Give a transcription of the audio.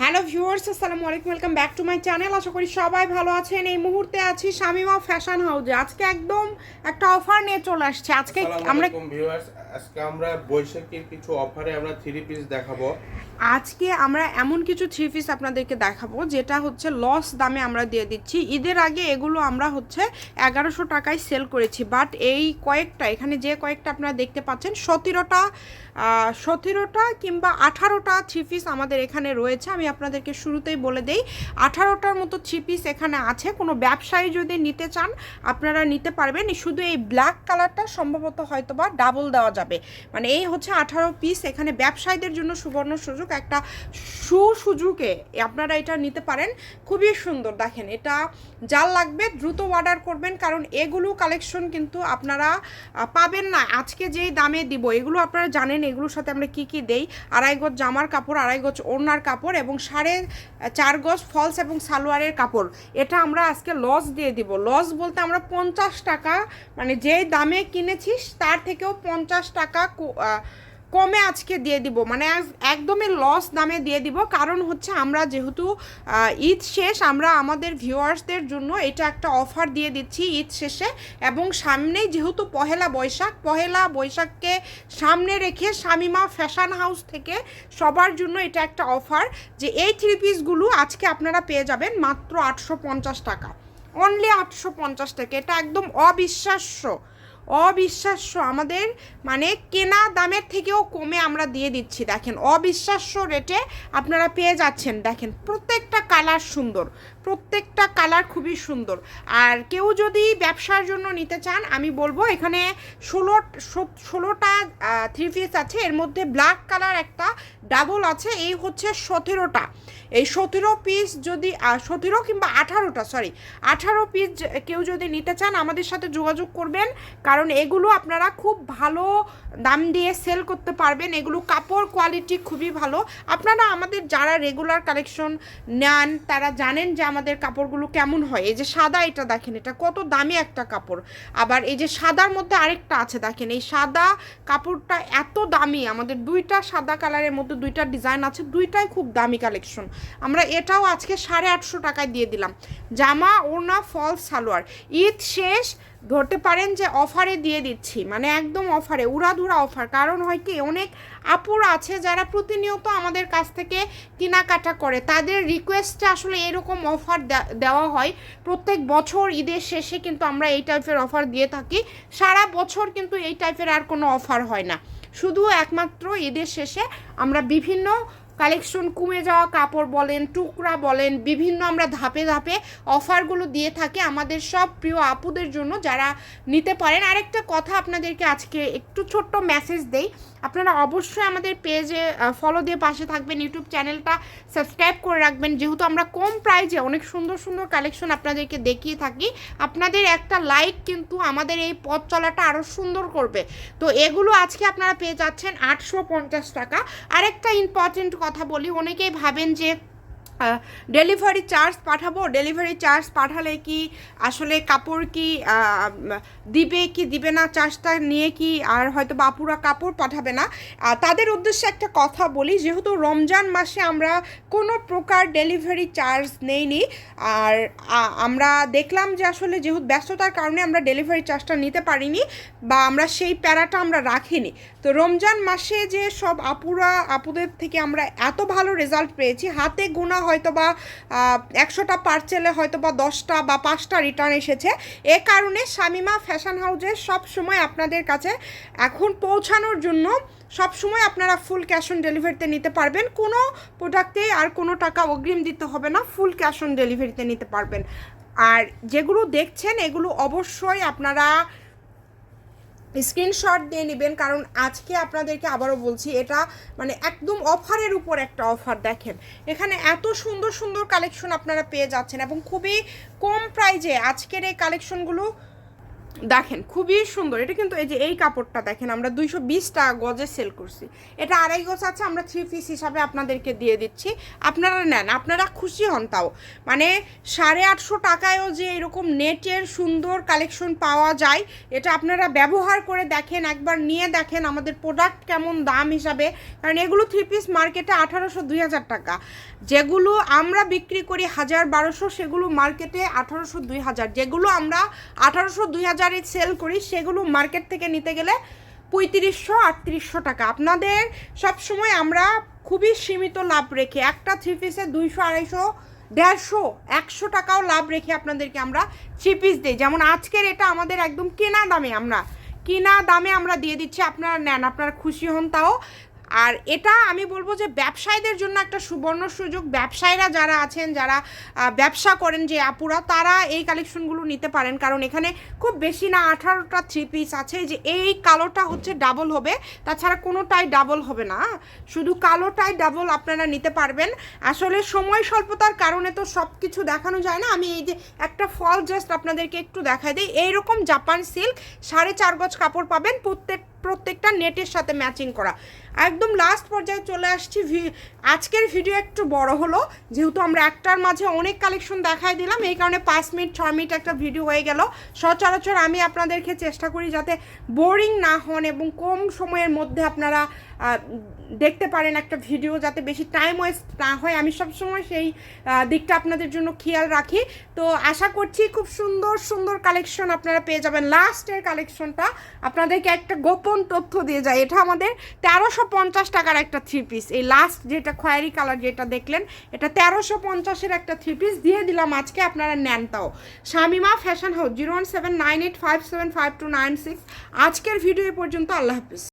Hello viewers আসসালামু আলাইকুম welcome back to my channel. আশা করি সবাই ভালো আছেন। এই মুহূর্তে আছি শামিমা ফ্যাশন হাউসে আজকে একদম একটা অফার নিয়ে চলে আসছে। আজকে আমরা ভিউয়ার্স আজকে আমরা বৈশাখীর কিছু অফারে আমরা থ্রি পিস দেখাবো। আজকে আমরা এমন কিছু থ্রি পিস আপনাদেরকে দেখাবো যেটা হচ্ছে লস দামে আমরা দিয়ে দিচ্ছি। ঈদের আগে এগুলো আমরা হচ্ছে এগারোশো টাকায় সেল করেছি বাট এই কয়েকটা এখানে যে কয়েকটা আপনারা দেখতে পাচ্ছেন সতেরোটা সতেরোটা কিংবা আঠারোটা থ্রি পিস আমাদের এখানে রয়েছে। আমি আপনাদেরকে শুরুতেই বলে দেই, আঠারোটার মতো থ্রি পিস এখানে আছে। কোনো ব্যবসায়ী যদি নিতে চান, আপনারা নিতে পারবেন। শুধু এই ব্ল্যাক কালারটা সম্ভবত হয়তো বা ডাবল দেওয়া যাবে। মানে এই হচ্ছে আঠারো পিস এখানে ব্যবসায়ীদের জন্য সুবর্ণ সুযোগ। একটা সুসুযোগে আপনারা এটা নিতে পারেন। খুবই সুন্দর। দেখেন, এটা যার লাগবে দ্রুত অর্ডার করবেন। কারণ এগুলো কালেকশন কিন্তু আপনারা পাবেন না। আজকে যেই দামে দিব, এগুলো আপনারা জানেন। এগুলোর সাথে আমরা কি কি দেই? আড়াই গজ জামার কাপড়, আড়াই গজ ওড়নার কাপড় এবং সাড়ে চার গজ ফলস এবং সালোয়ারের কাপড়। এটা আমরা আজকে লস দিয়ে দিব। লস বলতে আমরা পঞ্চাশ টাকা মানে যে দামে কিনেছিস, তার থেকেও পঞ্চাশ টাকা কমে আজকে দিয়ে দিব। মানে একদমই লস দামে দিয়ে দিব। কারণ হচ্ছে আমরা যেহেতু ঈদ শেষ, আমরা আমাদের ভিউয়ার্সদের জন্য এটা একটা অফার দিয়ে দিচ্ছি ঈদ শেষে। এবং সামনেই যেহেতু পহেলা বৈশাখ, পহেলা বৈশাখকে সামনে রেখে শামিমা ফ্যাশন হাউস থেকে সবার জন্য এটা একটা অফার যে এই থ্রি পিসগুলো আজকে আপনারা পেয়ে যাবেন মাত্র আটশো পঞ্চাশ টাকা। অনলি আটশো পঞ্চাশ টাকা। এটা একদম অবিশ্বাস্য। অবিশ্বাস্য। আমাদের মানে কেনা দামের থেকেও কমে আমরা দিয়ে দিচ্ছি, দেখেন। অবিশ্বাস্য রেটে আপনারা পেয়ে যাচ্ছেন, দেখেন। প্রত্যেকটা কালার সুন্দর। প্রত্যেকটা কালার খুবই সুন্দর। আর কেউ যদি ব্যবসার জন্য নিতে চান, আমি বলব এখানে ষোলো, ষোলোটা থ্রি পিস আছে। এর মধ্যে ব্ল্যাক কালার একটা ডাবল আছে, এই হচ্ছে সতেরোটা। এই সতেরো পিস যদি সতেরো কিংবা আঠারোটা সরি আঠারো পিস কেউ যদি নিতে চান, আমাদের সাথে যোগাযোগ করবেন। কারণ এগুলো আপনারা খুব ভালো দাম দিয়ে সেল করতে পারবেন। এগুলো কাপড় কোয়ালিটি খুবই ভালো। আপনারা আমাদের যারা রেগুলার কালেকশন নেন, তারা জানেন যে আমাদের কাপড়গুলো কেমন হয়? এই যে সাদা এটা দেখেন, এটা কত দামি একটা কাপড়। আবার এই যে সাদার মধ্যে আরেকটা আছে, দেখেন, এই সাদা কাপড়টা এত দামি। আমাদের দুইটা সাদা কালারের মধ্যে দুইটা ডিজাইন আছে, দুইটাই খুব দামি কালেকশন। আমরা এটাও আজকে সাড়ে আটশো টাকায় দিয়ে দিলাম। জামা, ওড়না ফল সালোয়ার। ঈদ শেষ ধরতে পারেন যে অফারে দিয়ে দিচ্ছি। মানে একদম অফারে উড়াধুরা অফার কারণ হয় কি, অনেক আপুর আছে যারা প্রতিনিয়ত আমাদের কাছ থেকে কেনাকাটা করে। তাদের রিকোয়েস্টে আসলে এরকম অফার দেওয়া হয়। প্রত্যেক বছর ঈদের শেষে কিন্তু আমরা এই টাইপের অফার দিয়ে থাকি। সারা বছর কিন্তু এই টাইপের আর কোনো অফার হয় না। শুধু একমাত্র ঈদের শেষে আমরা বিভিন্ন কালেকশন কমে যাওয়া, কাপড় বলেন, টুকরা বলেন, বিভিন্ন আমরা ধাপে ধাপে অফারগুলো দিয়ে থাকি আমাদের সব প্রিয় আপুদের জন্য যারা নিতে পারেন। আরেকটা কথা আপনাদেরকে আজকে একটু ছোট্ট মেসেজ দেই। আপনারা অবশ্যই আমাদের পেজে ফলো দিয়ে পাশে থাকবেন ইউটিউব চ্যানেলটা সাবস্ক্রাইব করে রাখবেন। যেহেতু আমরা কম প্রাইজে অনেক সুন্দর সুন্দর কালেকশন আপনাদেরকে দেখিয়ে থাকি, আপনাদের একটা লাইক কিন্তু আমাদের এই পথ চলাটা আরও সুন্দর করবে। তো এগুলো আজকে আপনারা পেয়ে যাচ্ছেন আটশো পঞ্চাশ টাকা। আরেকটা ইম্পর্টেন্ট কথা বলি। অনেকেই ভাবেন যে ডেলিভারি চার্জ পাঠাবো। ডেলিভারি চার্জ পাঠালে কি আসলে কাপড় কি দিবে কি দিবে না চার্জটা নিয়ে কি আর হয়তো বাপুরা কাপড় পাঠাবে না। তাদের উদ্দেশ্যে একটা কথা বলি, যেহেতু রমজান মাসে আমরা কোনো প্রকার ডেলিভারি চার্জ নেইনি, আর আমরা দেখলাম যে আসলে যেহেতু ব্যস্ততার কারণে আমরা ডেলিভারি চার্জটা নিতে পারিনি, বা আমরা সেই প্যারাটা আমরা রাখিনি। তো রমজান মাসে যে সব আপুরা, আপুদের থেকে আমরা এত ভালো রেজাল্ট পেয়েছি। হাতে গোনা হয়তো বা একশোটা পার্সেলে হয়তো বা দশটা বা পাঁচটা রিটার্ন এসেছে। এ কারণে শামিমা ফ্যাশন হাউজে সব সময় আপনাদের কাছে এখন পৌঁছানোর জন্য সব সময় আপনারা ফুল ক্যাশ অন ডেলিভারিতে নিতে পারবেন। কোনো প্রোডাক্টে আর কোনো টাকা অগ্রিম দিতে হবে না ফুল ক্যাশ অন ডেলিভারিতে নিতে পারবেন। আর যেগুলো দেখছেন, এগুলো অবশ্যই আপনারা স্ক্রিনশট দিয়ে নেবেন, কারণ আজকে আপনাদেরকে আবারও বলছি, এটা মানে একদম অফারের উপর একটা অফার দেখেন। এখানে এত সুন্দর সুন্দর কালেকশন আপনারা পেয়ে যাচ্ছেন এবং খুবই কম প্রাইজে আজকের এই কালেকশনগুলো দেখেন, খুবই সুন্দর। এটা কিন্তু এই যে এই কাপড়টা দেখেন, আমরা দুইশো বিশ টাকা গজে সেল করছি। এটা আড়াই গজ আছে, আমরা থ্রি পিস হিসাবে আপনাদেরকে দিয়ে দিচ্ছি। আপনারা নেন, আপনারা খুশি হন তাও। মানে সাড়ে আটশো টাকায়ও যে এরকম নেটের সুন্দর কালেকশন পাওয়া যায়, এটা আপনারা ব্যবহার করে দেখেন, একবার নিয়ে দেখেন আমাদের প্রোডাক্ট কেমন দাম হিসাবে। কারণ এগুলো থ্রি পিস মার্কেটে আঠারোশো, দুই হাজার টাকা। যেগুলো আমরা বিক্রি করি হাজার বারোশো, সেগুলো মার্কেটে আঠারোশো, দুই হাজার। যেগুলো আমরা আঠারোশো, দুই হাজারে সেল করি, সেগুলো মার্কেট থেকে নিতে গেলে পঁয়ত্রিশশো, আটত্রিশশো টাকা। আপনাদের সব সময় আমরা খুবই সীমিত লাভ রেখে, একটা থ্রি পিসে দুইশো, আড়াইশো, দেড়শো, একশো টাকাও লাভ রেখে আপনাদেরকে আমরা থ্রি পিস দিই। যেমন আজকের এটা আমাদের একদম কেনা দামে আমরা, কিনা দামে আমরা দিয়ে দিচ্ছি, আপনারা নেন, আপনারা খুশি হন তাও। আর এটা আমি বলব যে ব্যবসায়ীদের জন্য একটা সুবর্ণ সুযোগ। ব্যবসায়ীরা যারা আছেন, যারা ব্যবসা করেন যে আপুরা, তারা এই কালেকশনগুলো নিতে পারেন। কারণ এখানে খুব বেশি না, আঠারোটা থ্রি পিস আছে। যে, এই কালোটা হচ্ছে ডাবল হবে। তাছাড়া কোনোটাই ডাবল হবে না। শুধু কালোটাই ডাবল আপনারা নিতে পারবেন। আসলে সময় স্বল্পতার কারণে তো সব কিছু দেখানো যায় না। আমি এই যে একটা ফল জাস্ট আপনাদেরকে একটু দেখাই দিই। এইরকম জাপান সিল্ক সাড়ে চার গজ কাপড় পাবেন। প্রত্যেক প্রত্যেকটা নেটের সাথে ম্যাচিং করা। একদম লাস্ট পর্যায়ে চলে আসছি আজকের ভিডিও একটু বড় হলো। যেহেতু আমরা একটার মাঝে অনেক কালেকশন দেখাই দিলাম, এই কারণে পাঁচ মিনিট ছয় মিনিট একটা ভিডিও হয়ে গেল। সচরাচর আমি আপনাদেরকে চেষ্টা করি যাতে বোরিং না হন এবং কম সময়ের মধ্যে আপনারা দেখতে পারেন একটা ভিডিও যাতে বেশি টাইম ওয়েস্ট না হয়। আমি সবসময় সেই দিকটা আপনাদের জন্য খেয়াল রাখি। তো আশা করছি খুব সুন্দর সুন্দর কালেকশন আপনারা পেয়ে যাবেন। লাস্টের কালেকশনটা আপনাদেরকে একটা গোপন তথ্য দিয়ে যায়। এটা আমাদের তেরোশো পঞ্চাশ টাকার একটা থ্রি পিস এই লাস্ট যেটা খয়েরি কালার যেটা দেখলেন, এটা তেরোশো পঞ্চাশের একটা থ্রি পিস দিয়ে দিলাম আজকে আপনারা নেন তাও। Shamima fashion house zero one seven nine eight five seven five two nine six আজকের ভিডিও পর্যন্ত আল্লাহ হাফিজ।